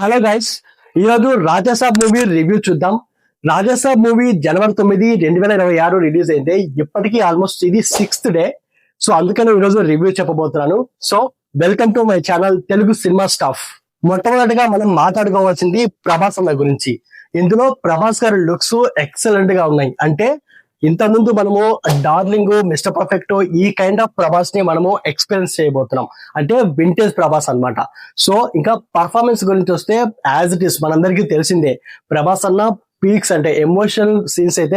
Hello guys ఈరోజు Raja Saab movie review చూద్దాం. Raja Saab movie జనవరి తొమ్మిది రెండు వేల ఇరవై ఆరు రిలీజ్ అయింది ఇప్పటికీ ఆల్మోస్ట్ ఇది సిక్స్త్ డే సో అందుకని ఈరోజు రివ్యూ చెప్పబోతున్నాను. So welcome to my channel Telugu cinema staff మొట్టమొదటిగా మనం మాట్లాడుకోవాల్సింది ప్రభాస్ అన్న గురించి. ఇందులో ప్రభాస్ గారి లుక్స్ ఎక్సలెంట్గా ఉన్నాయి. అంటే ఇంతకుముందు మనము డార్లింగ్ మిస్టర్ పర్ఫెక్ట్ ఈ కైండ్ ఆఫ్ ప్రభాస్ని మనము ఎక్స్పీరియన్స్ చేయబోతున్నాం. అంటే వింటేజ్ ప్రభాస్ అన్నమాట. సో ఇంకా పర్ఫార్మెన్స్ గురించి వస్తే యాజ్ ఇట్ ఈస్ మనందరికీ తెలిసిందే ప్రభాస్ అన్న పీక్స్ అంటే ఎమోషనల్ సీన్స్ అయితే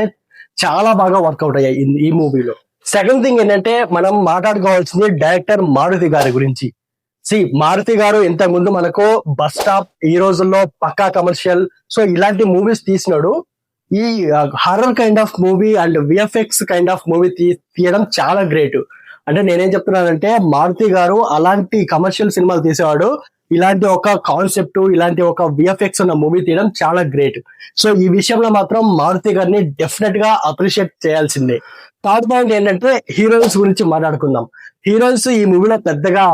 చాలా బాగా వర్కౌట్ అయ్యాయి ఈ- ఈ మూవీలో సెకండ్ థింగ్ ఏంటంటే మనం మాట్లాడుకోవాల్సింది డైరెక్టర్ మారుతి గారి గురించి. సి మారుతి గారు ఇంతకు ముందు మనకు బస్ స్టాప్ ఈ రోజుల్లో పక్కా కమర్షియల్ సో ఇలాంటి మూవీస్ తీసినాడు. ఈ horror kind of movie and VFX kind of movie తీయడం చాలా గ్రేట్ అంటే నేనేం చెప్తున్నానంటే మారుతి గారు అలాంటి కమర్షియల్ సినిమాలు తీసేవాడు. ఇలాంటి ఒక కాన్సెప్ట్ ఇలాంటి ఒక విఎఫ్ఎక్స్ ఉన్న మూవీ తీయడం చాలా గ్రేట్ సో ఈ విషయంలో మాత్రం మారుతి గారిని డెఫినెట్గా అప్రిషియేట్ చేయాల్సిందే. థర్డ్ పాయింట్ ఏంటంటే హీరోయిన్స్ గురించి మాట్లాడుకుందాం. హీరోయిన్స్ ఈ మూవీలో పెద్దగా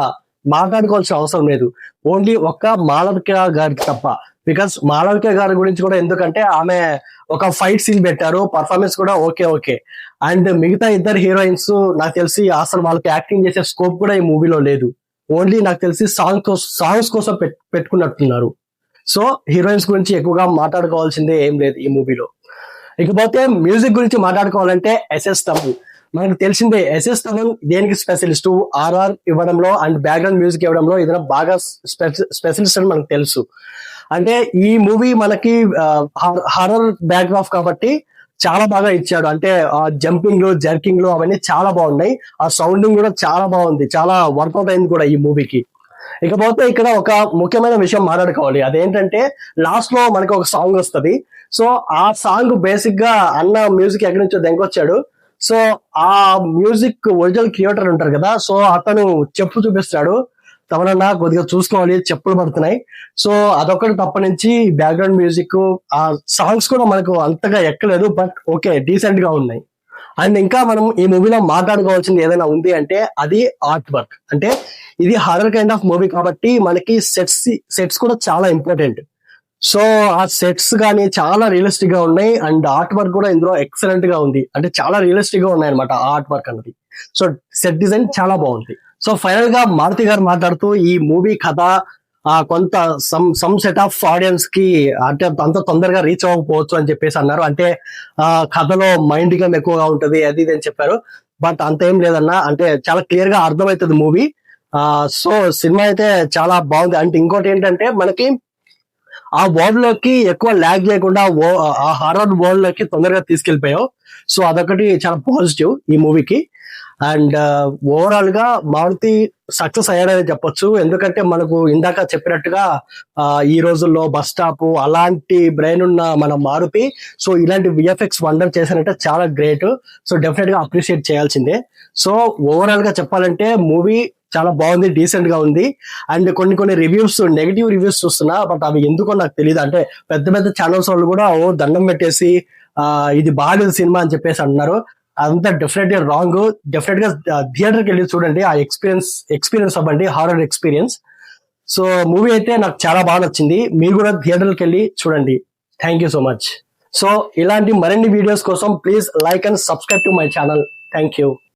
మాట్లాడుకోవాల్సిన అవసరం లేదు. ఓన్లీ ఒక్క మాలవిక గారికి తప్ప. బికాస్ మాళవిక గారి గురించి కూడా ఎందుకంటే ఆమె ఒక ఫైట్ సీన్ పెట్టారు. పర్ఫార్మెన్స్ కూడా ఓకే ఓకే అండ్ మిగతా ఇద్దరు హీరోయిన్స్ నాకు తెలిసి అసలు వాళ్ళకి యాక్టింగ్ చేసే స్కోప్ కూడా ఈ మూవీలో లేదు. ఓన్లీ నాకు తెలిసి సాంగ్ కోసం సాంగ్స్ కోసం పెట్టుకున్నట్టున్నారు. సో హీరోయిన్స్ గురించి ఎక్కువగా మాట్లాడుకోవాల్సిందే ఏం లేదు ఈ మూవీలో ఇకపోతే మ్యూజిక్ గురించి మాట్లాడుకోవాలంటే ఎస్ఎస్ తమిళ్ మనకు తెలిసిందే ఎస్ఎస్ తమిళ్ దేనికి స్పెషలిస్ట్ ఆర్ఆర్ ఇవ్వడంలో అండ్ బ్యాక్గ్రౌండ్ మ్యూజిక్ ఇవ్వడంలో ఏదైనా బాగా స్పెషలిస్ట్ అని మనకు తెలుసు. అంటే ఈ మూవీ మనకి హారర్ బ్యాక్గ్రాఫ్ కాబట్టి చాలా బాగా ఇచ్చాడు. అంటే ఆ జంపింగ్లో జర్కింగ్లో అవన్నీ చాలా బాగున్నాయి. ఆ సౌండింగ్ కూడా చాలా బాగుంది. చాలా వర్కౌట్ అయింది కూడా ఈ మూవీకి ఇకపోతే ఇక్కడ ఒక ముఖ్యమైన విషయం మాట్లాడుకోవాలి. అదేంటంటే లాస్ట్లో మనకి ఒక సాంగ్ వస్తది. సో ఆ సాంగ్ బేసిక్గా అన్న మ్యూజిక్ ఎక్కడి నుంచో దెంకొచ్చాడు సో ఆ మ్యూజిక్ ఒరిజినల్ క్రియేటర్ ఉంటారు కదా సో అతను చెప్పు చూపిస్తాడు. తమనన్నా కొద్దిగా చూసుకోవాలి చెప్పులు పడుతున్నాయి. సో అదొకటి తప్ప నుంచి బ్యాక్గ్రౌండ్ మ్యూజిక్ ఆ సాంగ్స్ కూడా మనకు అంతగా ఎక్కలేదు బట్ ఓకే డీసెంట్గా ఉన్నాయి. అండ్ ఇంకా మనం ఈ మూవీలో మాట్లాడుకోవాల్సింది ఏదైనా ఉంది అంటే అది ఆర్ట్ వర్క్ అంటే ఇది హారర్ కైండ్ ఆఫ్ మూవీ కాబట్టి మనకి సెట్స్ సెట్స్ కూడా చాలా ఇంపార్టెంట్ సో ఆ సెట్స్ కానీ చాలా రియలిస్టిక్గా ఉన్నాయి అండ్ ఆర్ట్ వర్క్ కూడా ఇందులో ఎక్సలెంట్గా ఉంది. అంటే చాలా రియలిస్టిక్గా ఉన్నాయి అనమాట ఆర్ట్ వర్క్ అన్నది. సో సెట్ డిజైన్ చాలా బాగుంది. సో ఫైనల్గా మారుతి గారు మాట్లాడుతూ ఈ మూవీ కథ కొంత సమ్ సమ్ సెట్ ఆఫ్ ఆడియన్స్కి అంటే అంత తొందరగా రీచ్ అవ్వకపోవచ్చు అని చెప్పేసి అన్నారు. అంటే ఆ కథలో మైండ్ గేమ్ ఎక్కువగా ఉంటది అది ఇది అని చెప్పారు. బట్ అంత ఏం లేదన్నా అంటే చాలా క్లియర్గా అర్థమవుతుంది మూవీ. ఆ సో సినిమా అయితే చాలా బాగుంది. అంటే ఇంకోటి ఏంటంటే మనకి ఆ వరల్డ్లోకి ఎక్కువ ల్యాగ్ చేయకుండా ఆ హారర్ వరల్డ్లోకి తొందరగా తీసుకెళ్ళిపోయావు సో అదొకటి చాలా పాజిటివ్ ఈ మూవీకి. అండ్ ఓవరాల్గా మారుతి సక్సెస్ అయ్యాడని చెప్పొచ్చు. ఎందుకంటే మనకు ఇందాక చెప్పినట్టుగా ఈ రోజుల్లో బస్ స్టాప్ అలాంటి బ్రెయిన్ ఉన్న మన మారుతి. సో ఇలాంటి విఎఫ్ఎక్స్ వండర్ చేశారంటే చాలా గ్రేట్. సో డెఫినెట్గా అప్రిషియేట్ చేయాల్సిందే. సో ఓవరాల్గా చెప్పాలంటే మూవీ చాలా బాగుంది డీసెంట్గా ఉంది. అండ్ కొన్ని కొన్ని రివ్యూస్ నెగిటివ్ రివ్యూస్ చూస్తున్నా బట్ అవి ఎందుకో నాకు తెలియదు అంటే పెద్ద పెద్ద ఛానల్స్ వాళ్ళు కూడా ఓ దండం పెట్టేసి ఇది బాగాలేదు సినిమా అని చెప్పేసి అంటున్నారు. అదంతా డెఫినెట్గా రాంగ్ డెఫినెట్గా థియేటర్కి వెళ్ళి చూడండి ఆ ఎక్స్పీరియన్స్ ఎక్స్పీరియన్స్ అవ్వండి హారర్ ఎక్స్పీరియన్స్ సో మూవీ అయితే నాకు చాలా బాగా నచ్చింది. మీరు కూడా థియేటర్కి వెళ్ళి చూడండి. Thank you so much so ఇలాంటి మరిన్ని వీడియోస్ కోసం please like and subscribe to my channel thank you